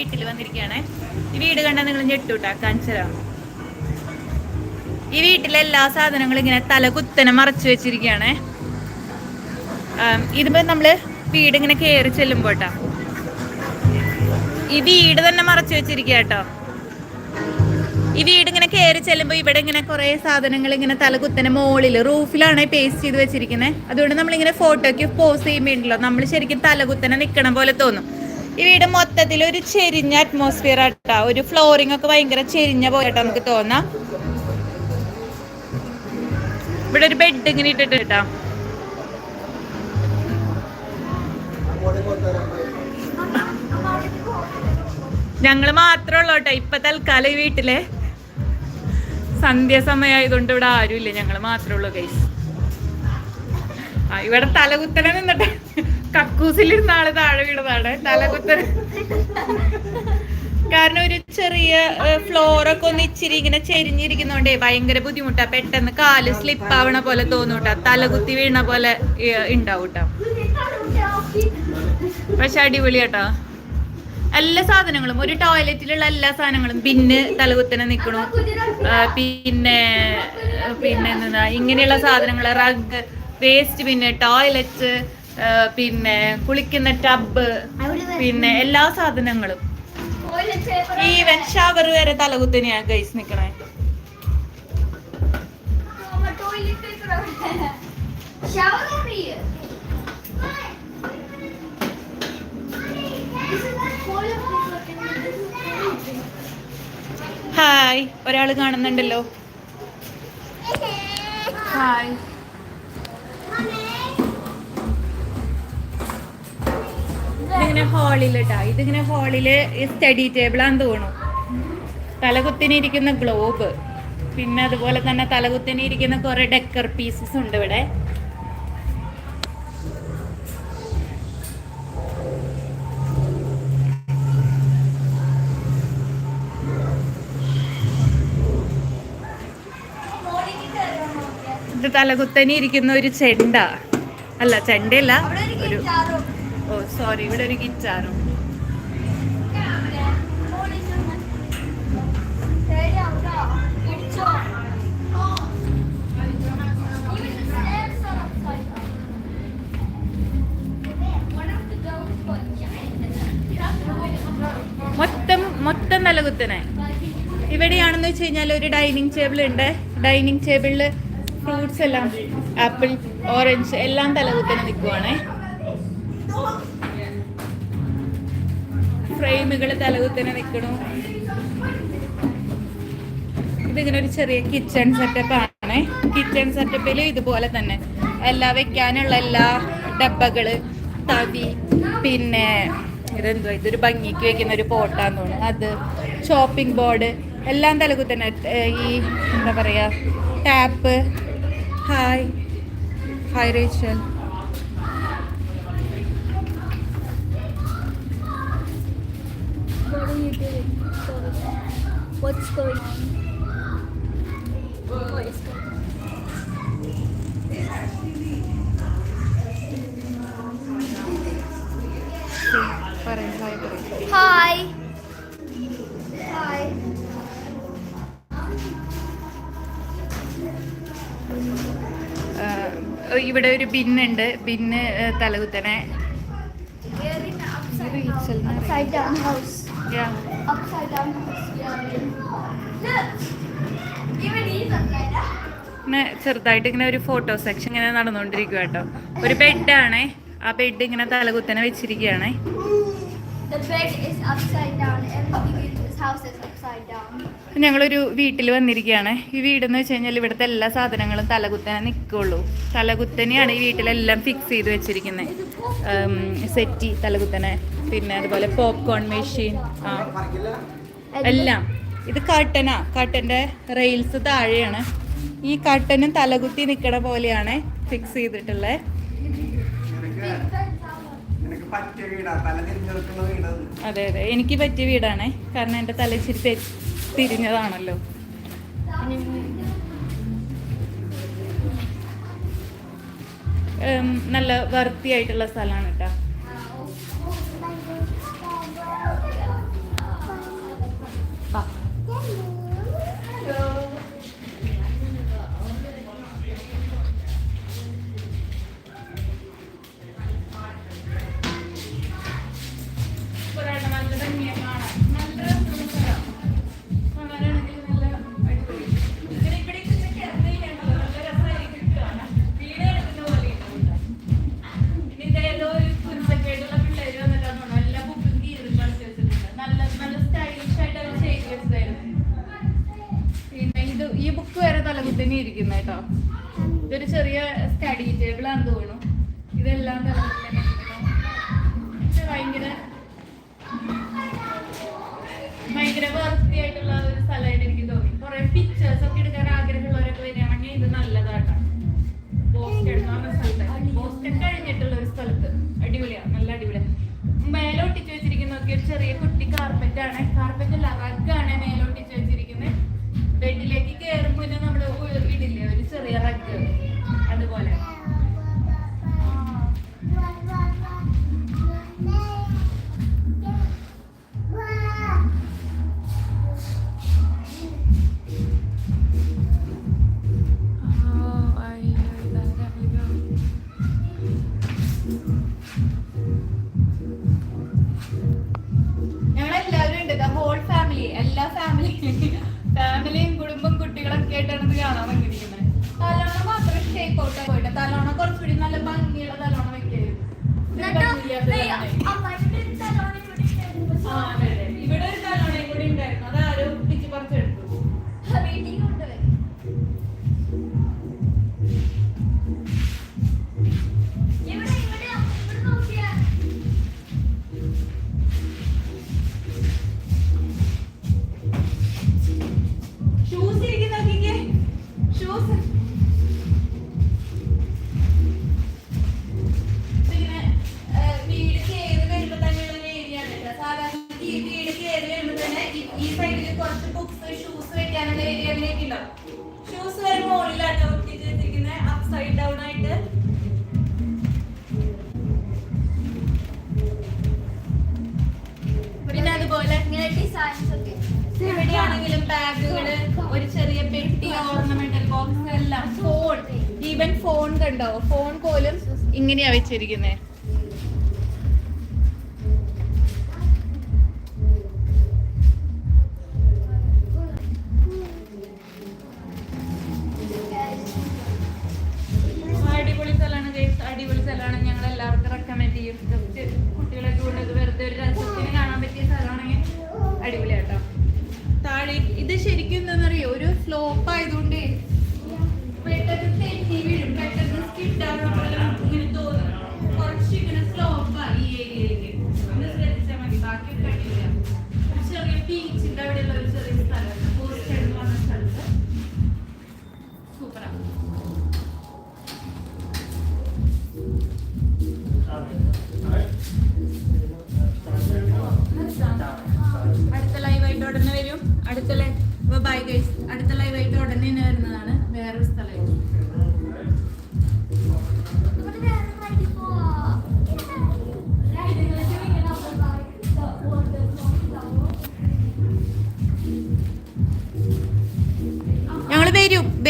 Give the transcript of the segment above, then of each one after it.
വീട്ടിൽ വന്നിരിക്കുകയാണ് ഈ വീട് കണ്ടാൽ നിങ്ങൾ ഞെട്ടൂട്ടാ കാണിച്ചതാണ് ഈ വീട്ടിലെ എല്ലാ സാധനങ്ങളും ഇങ്ങനെ തല കുത്തനെ മറച്ചു വെച്ചിരിക്കുകയാണ് ഇതിപ്പോ നമ്മൾ വീട് ഇങ്ങനെ കയറി ചെല്ലുമ്പോട്ടാ. ഈ വീട് തന്നെ മറച്ചു വെച്ചിരിക്കുക കേട്ടോ. ഈ വീട് ഇങ്ങനെ കയറി ചെല്ലുമ്പോൾ ഇവിടെ ഇങ്ങനെ കുറെ സാധനങ്ങൾ ഇങ്ങനെ തലകുത്തനെ മുകളിൽ റൂഫിലാണ് പേസ്റ്റ് ചെയ്ത് വെച്ചിരിക്കുന്നത് അതുകൊണ്ട് നമ്മളിങ്ങനെ ഫോട്ടോയ്ക്ക് പോസ് ചെയ്യുമ്പോണ്ടല്ലോ നമ്മൾ ശരിക്കും തലകുത്തനെ നിൽക്കണം പോലെ തോന്നും. ഈ വീട് മൊത്തത്തിൽ ഒരു ചെരിഞ്ഞ അറ്റ്മോസ്ഫിയർ ആട്ടാ. ഒരു ഫ്ലോറിംഗ് ഒക്കെ ഭയങ്കര ചെരിഞ്ഞ പോലെട്ടോ നമുക്ക് തോന്നാം. ഇവിടെ ഒരു ബെഡ് ഇങ്ങനെ ഇട്ടിട്ട് ഞങ്ങൾ ഉള്ളൂ കേട്ടോ. ഇപ്പൊ തൽക്കാലം ഈ വീട്ടിലെ. സന്ധ്യാസമയമായതുകൊണ്ട് ഇവിടെ ആരുമില്ല. ഞങ്ങൾ മാത്രമേ ഉള്ളൂ കൈസ് ഇവിടെ തലകുത്തനെ നിന്നിട്ട് കക്കൂസിലിരുന്ന ആൾ താഴെ വീണതാണ്. തലകുത്തൽ കാരണം ഒരു ചെറിയ ഫ്ലോറൊക്കെ ഒന്ന് ഇച്ചിരി ഇങ്ങനെ ചെരിഞ്ഞിരിക്കുന്നോണ്ടേ ഭയങ്കര ബുദ്ധിമുട്ടാ. പെട്ടെന്ന് കാൽ സ്ലിപ്പ് ആവണ പോലെ തോന്നൂട്ടാ. തലകുത്തി വീണ പോലെ ഉണ്ടാവൂട്ടാ ഉണ്ടാവും ട്ടോ പക്ഷെ അടിപൊളി കേട്ടോ എല്ലാ സാധനങ്ങളും ഒരു ടോയ്ലറ്റിലുള്ള എല്ലാ സാധനങ്ങളും. പിന്നെ തലകുത്തനെ നിൽക്കണു പിന്നെ പിന്നെ എന്താ ഇങ്ങനെയുള്ള സാധനങ്ങൾ റഗ് വേസ്റ്റ് പിന്നെ ടോയ്ലറ്റ് പിന്നെ കുളിക്കുന്ന ടബ് പിന്നെ എല്ലാ സാധനങ്ങളും. ഈവൻ ഷവർ വരെ തലകുത്തനെയാ ഗൈസ് നിക്കണേ. ഹായ് ഒരാൾ കാണുന്നുണ്ടല്ലോ. ഹായ് ഇതിങ്ങനെ ഹാളിലിട്ടാ ഇതിങ്ങനെ ഹാളിൽ സ്റ്റഡി ടേബിൾ ആണെന്ന് തോന്നുന്നു. തലകുത്തിനിരിക്കുന്ന ഗ്ലോബ് പിന്നെ അതുപോലെ തന്നെ തലകുത്തിനിരിക്കുന്ന കുറെ ഡെക്കർ പീസസ് ഉണ്ട് ഇവിടെ. ഇത് തലകുത്തനി ഇരിക്കുന്ന ഒരു ചെണ്ട. അല്ല ചെണ്ടയല്ല. ഒരു സോറി ഇവിടെ ഒരു ഗിറ്റാറും മൊത്തം മൊത്തം തലകുത്തനെ ഇവിടെയാണെന്ന് വെച്ച് കഴിഞ്ഞാൽ ഒരു ഡൈനിങ് ടേബിൾ ഉണ്ട്. ഡൈനിങ് ടേബിളിൽ ഫ്രൂട്ട്സ് എല്ലാം ആപ്പിൾ ഓറഞ്ച് എല്ലാം തലകുത്തനെ നിൽക്കുവാണേ ഫ്രെയിമുകൾ തലകുത്തനെ നിൽക്കണു ഇതിങ്ങനെ ഒരു ചെറിയ കിച്ചൺ സെറ്റപ്പ് ആണ്. കിച്ചൺ സെറ്റപ്പിൽ ഇതുപോലെ തന്നെ എല്ലാ വെക്കാനുള്ള എല്ലാ ഡബ്ബകൾ തവി പിന്നെ ഇതെന്തോ ഇതൊരു ഭംഗിക്ക് വെക്കുന്ന ഒരു പോട്ടാന്ന് തോന്നുന്നു. അത് ഷോപ്പിംഗ് ബോർഡ് എല്ലാം തലകുത്തന്നെ ഈ എന്താ പറയാ tap hi hi Rachel What are you doing? What's going on? What is going on? Hi പറയാം Hi. Hi. ആഹ് ഇവിടെ ഒരു ബിന്നുണ്ട് ബിന്ന് തലകുത്തനെ We Yeah. Upside down. ഇങ്ങനെ ചെറുതായിട്ട് ഇങ്ങനെ ഒരു ഫോട്ടോ സെക്ഷൻ ഇങ്ങനെ നടന്നുകൊണ്ടിരിക്കുക കേട്ടോ. ഒരു ബെഡാണേ ആ ബെഡ് ഇങ്ങനെ തലകുത്തനെ വെച്ചിരിക്കുകയാണേ. ഞങ്ങളൊരു വീട്ടിൽ വന്നിരിക്കുകയാണ്. ഈ വീടെന്ന് വെച്ച് കഴിഞ്ഞാൽ ഇവിടുത്തെ എല്ലാ സാധനങ്ങളും തലകുത്തനെ നിൽക്കുള്ളൂ. തലകുത്തനെയാണ് ഈ വീട്ടിലെല്ലാം ഫിക്സ് ചെയ്ത് വെച്ചിരിക്കുന്നത് സെറ്റി തലകുത്തനെ. പിന്നെ അതുപോലെ പോപ്കോൺ മെഷീൻ ആ. എല്ലാം. ഇത് കട്ടനാ കട്ടന്റെ റെയിൽസ് താഴെയാണ്. ഈ കട്ടനും തലകുത്തി നിൽക്കണ പോലെയാണ് ഫിക്സ് ചെയ്തിട്ടുള്ളത് അതെ അതെ. എനിക്ക് പറ്റിയ വീടാണ്. കാരണം എന്റെ തല ഇച്ചിരി തിരിഞ്ഞതാണല്ലോ. നല്ല വൃത്തിയായിട്ടുള്ള സ്ഥലമാണ് കേട്ടോ. ഇതൊരു ചെറിയ സ്റ്റഡി ടേബിൾ ആണെന്ന് തോന്നുന്നു. ഇതെല്ലാം തന്നെ ഭയങ്കര ഭയങ്കര വർത്തി ആയിട്ടുള്ള ഒരു സ്ഥലമായിട്ട് എനിക്ക് തോന്നി. കുറെ പിക്ചേഴ്സ് ഒക്കെ എടുക്കാൻ ആഗ്രഹമുള്ളവരൊക്കെ വരികയാണെങ്കിൽ ഇത് നല്ലതാട്ടോ. ബോസ്റ്റൺ എന്ന് സ്ഥലത്ത്. ബോസ്റ്റൺ കഴിഞ്ഞിട്ടുള്ള ഒരു സ്ഥലത്ത്. അടിപൊളിയാണ് നല്ല അടിപൊളിയാണ് മേലെ വെച്ചിരിക്കുന്ന ഒരു ചെറിയ കുട്ടി കാർപ്പറ്റ് ആണ്. കാർപ്പറ്റ് എല്ലാ ഫാമിലി ഫാമിലിയും കുടുംബം കുട്ടികളൊക്കെ ആയിട്ടാണ് ഇത് കാണാൻ വന്നിരിക്കുന്നത്. തലോണം മാത്രം ഷേപ്പ് ഔട്ട് പോയിട്ട്? തലോണം കുറച്ചുകൂടി നല്ല ഭംഗിയുള്ള തലോണം വെക്കായിരുന്നു. ഉണ്ടാവും ഷൂസ് വരെ അപ്സൈഡ് ഡൗൺ ആയിട്ട്. പിന്നെ അതുപോലെ എവിടെയാണെങ്കിലും ബാഗുകൾ ഒരു ചെറിയ പെട്ടി ഓർണമെന്റൽ ബോക്സ് എല്ലാം. ഫോൺ ഈവൻ ഫോൺ കണ്ടോ? ഫോൺ പോലും ഇങ്ങനെയാ വെച്ചിരിക്കുന്നേ.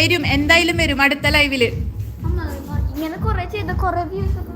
വരും എന്തായാലും വരും അടുത്ത ലൈവിൽ ഇങ്ങനെ കൊറേ ചെയ്ത കൊറേ വ്യൂസ്